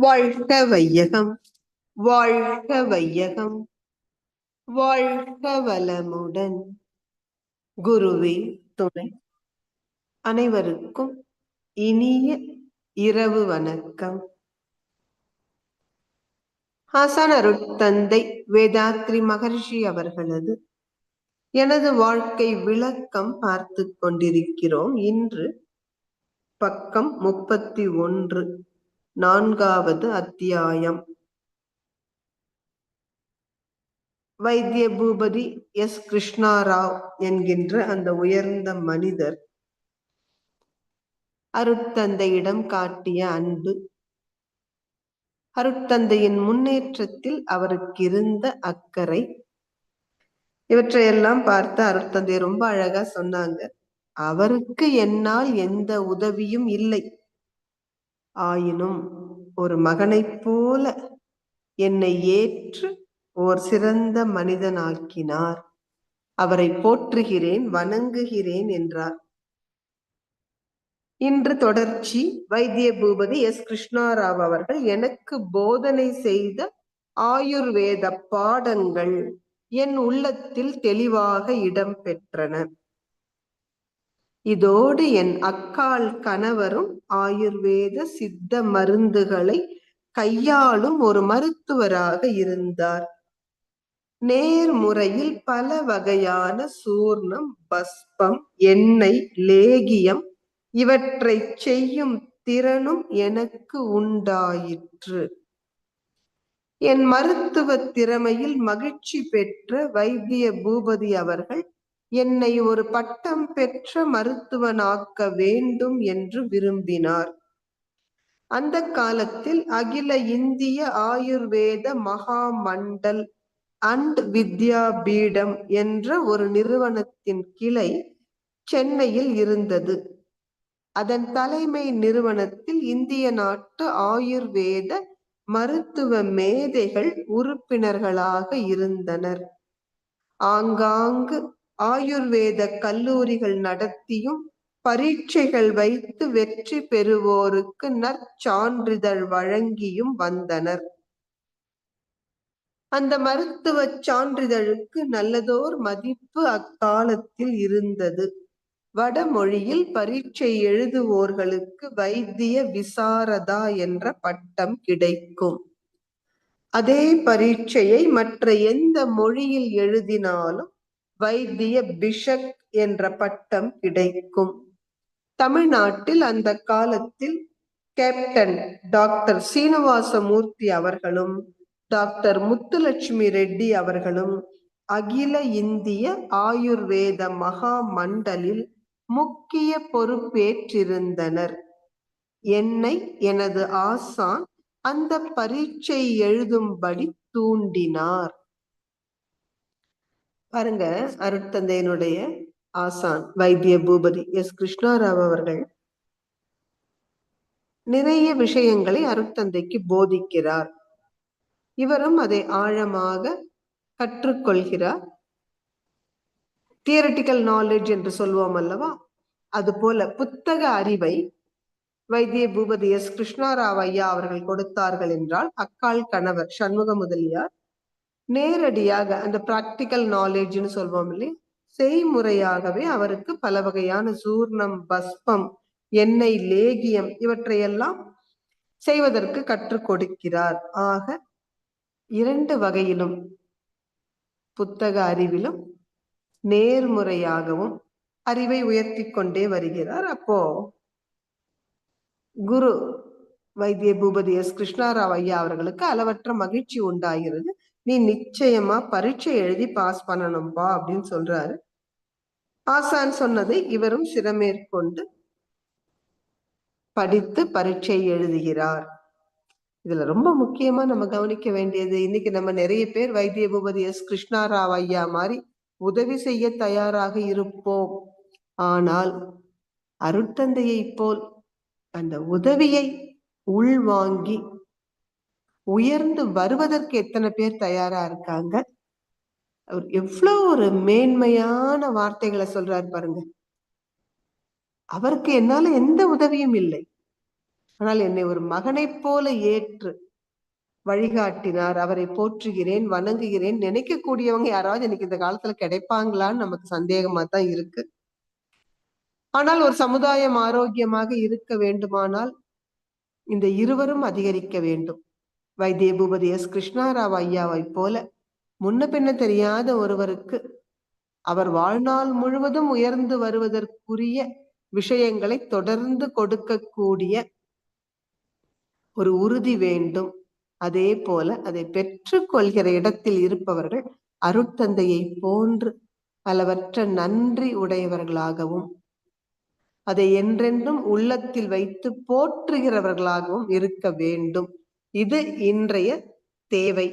வாழ்க வையகம் வாழ்க வையகம். வாழ்க வளமுடன். குருவே துணை. அனைவருக்கும் இனிய இரவு வணக்கம். ஹாசன் அருட்தந்தை வேதாத்ரி மகர்ஷி அவர்களது எனது வாழ்க்கை விளக்கம் பார்த்து கொண்டிருக்கிறோம். இன்று பக்கம் முப்பத்தி ஒன்று. நான்காவது அத்தியாயம். வைத்திய பூபதி எஸ். கிருஷ்ணாராவ் என்கின்ற அந்த உயர்ந்த மனிதர் அருட்தந்தையிடம் காட்டிய அன்பு. அருட்தந்தையின் முன்னேற்றத்தில் அவருக்கு இருந்த அக்கறை. இவற்றையெல்லாம் பார்த்து அருட்தந்தை ரொம்ப அழகா சொன்னாங்க. அவருக்கு என்னால் எந்த உதவியும் இல்லை. ஆயினும் ஒரு மகனைப் போல என்னை ஏற்று ஓர் சிறந்த மனிதனாக்கினார். அவரை போற்றுகிறேன் வணங்குகிறேன் என்றார். இன்று தொடர்ச்சி வைத்திய பூபதி எஸ். கிருஷ்ணாராவ் அவர்கள் எனக்கு போதனை செய்த ஆயுர்வேத பாடங்கள் என் உள்ளத்தில் தெளிவாக இடம் பெற்றன. இதோடு என் அக்கால் கணவரும் ஆயுர்வேத சித்த மருந்துகளை கையாளும் ஒரு மருத்துவராக இருந்தார். நேர்முறையில் பல வகையான சூர்ணம் பஸ்பம் எண்ணெய் லேகியம் இவற்றை செய்யும் திறனும் எனக்கு உண்டாயிற்று. என் மருத்துவ திறமையில் மகிழ்ச்சி பெற்ற வைத்திய பூபதி அவர்கள் என்னை ஒரு பட்டம் பெற்ற மருத்துவனாக்க வேண்டும் என்று விரும்பினார். அந்த காலத்தில் அகில இந்திய ஆயுர்வேத மகா மண்டல் அண்ட் வித்யா பீடம் என்ற ஒரு நிறுவனத்தின் கிளை சென்னையில் இருந்தது. அதன் தலைமை நிறுவனத்தில் இந்திய நாட்டு ஆயுர்வேத மருத்துவ மேதைகள் உறுப்பினர்களாக இருந்தனர். ஆங்காங்கு ஆயுர்வேத கல்லூரிகள் நடத்தியும் பரீட்சைகள் வைத்து வெற்றி பெறுவோருக்கு நற்சான்றிதழ் வழங்கியும் வந்தனர். அந்த மருத்துவ சான்றிதழுக்கு நல்லதோர் மதிப்பு அக்காலத்தில் இருந்தது. வடமொழியில் பரீட்சை எழுதுவோர்களுக்கு வைத்திய விசாரதா என்ற பட்டம் கிடைக்கும். அதே பரீட்சையை மற்ற எந்த மொழியில் எழுதினாலும் வைத்திய பிஷக் என்ற பட்டம் கிடைக்கும். தமிழ்நாட்டில் அந்த காலத்தில் கேப்டன் டாக்டர் சீனிவாசமூர்த்தி அவர்களும் டாக்டர் முத்துலட்சுமி ரெட்டி அவர்களும் அகில இந்திய ஆயுர்வேத மகா மண்டலில் முக்கிய பொறுப்பேற்றிருந்தனர். என்னை எனது ஆசான் அந்த பரீட்சை எழுதும்படி தூண்டினார். பாருங்க அருட்தந்தையனுடைய ஆசான் வைத்திய பூபதி எஸ். கிருஷ்ணாராவ் அவர்கள் நிறைய விஷயங்களை அருட்தந்தைக்கு போதிக்கிறார். இவரும் அதை ஆழமாக கற்றுக்கொள்கிறார். தியரட்டிக்கல் நாலேஜ் என்று சொல்வோம் அல்லவா? அது போல புத்தக அறிவை வைத்திய பூபதி எஸ். கிருஷ்ணாராவ் ஐயா அவர்கள் கொடுத்தார்கள் என்றால் அக்கால் கணவர் சண்முக முதலியார் நேரடியாக அந்த ப்ராக்டிக்கல் நாலேஜ்னு சொல்வோம் இல்லையா? செய்முறையாகவே அவருக்கு பல வகையான சூர்ணம் பஸ்பம் எண்ணெய் லேகியம் இவற்றையெல்லாம் செய்வதற்கு கற்றுக் கொடுக்கிறார். ஆக இரண்டு வகையிலும் புத்தக அறிவிலும் நேர்முறையாகவும் அறிவை உயர்த்தி கொண்டே வருகிறார். அப்போ குரு வைத்திய பூபதி எஸ். கிருஷ்ணாராவ் ஐயா அவர்களுக்கு அளவற்ற மகிழ்ச்சி உண்டாகிறது. நீ நிச்சயமா பரீட்சை எழுதி பாஸ் பண்ணணும்பா அப்படின்னு சொல்றாரு. ஆசான் சொன்னதை இவரும் சிரமேற்கொண்டு படித்து பரீட்சை எழுதுகிறார். இதுல ரொம்ப முக்கியமா நம்ம கவனிக்க வேண்டியது இன்னைக்கு நம்ம நிறைய பேர் வைத்திய பூபதி எஸ். கிருஷ்ணாராவ் ஐயா மாதிரி உதவி செய்ய தயாராக இருப்போம். ஆனால் அருட்தந்தையை போல் அந்த உதவியை உள்வாங்கி உயர்ந்து வருவதற்கு எத்தனை பேர் தயாரா இருக்காங்க? அவர் எவ்வளவு ஒரு மேன்மையான வார்த்தைகளை சொல்றாரு பாருங்க. அவருக்கு என்னால எந்த உதவியும் இல்லை. ஆனால் என்னை ஒரு மகனைப் போல ஏற்று வழிகாட்டினார். அவரை போற்றுகிறேன் வணங்குகிறேன் நினைக்கக்கூடியவங்க யாராவது எனக்கு இந்த காலத்துல கிடைப்பாங்களான்னு நமக்கு சந்தேகமா தான் இருக்கு. ஆனால் ஒரு சமுதாயம் ஆரோக்கியமாக இருக்க வேண்டுமானால் இந்த இருவரும் அதிகரிக்க வேண்டும். வைத்தியபூபதி எஸ் கிருஷ்ணாராவ் ஐயாவை போல முன்ன பின்ன தெரியாத ஒருவருக்கு அவர் வாழ்நாள் முழுவதும் உயர்ந்து வருவதற்குரிய விஷயங்களை தொடர்ந்து கொடுக்கக்கூடிய ஒரு உறுதி வேண்டும். அதே போல அதை பெற்றுக்கொள்கிற இடத்தில் இருப்பவர்கள் அருட்தந்தையை போன்று பலவற்ற நன்றி உடையவர்களாகவும் அதை என்றென்றும் உள்ளத்தில் வைத்து போற்றுகிறவர்களாகவும் இருக்க வேண்டும். இது இன்றைய தேவை.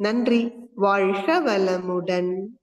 நன்றி. வாழ்க வளமுடன்.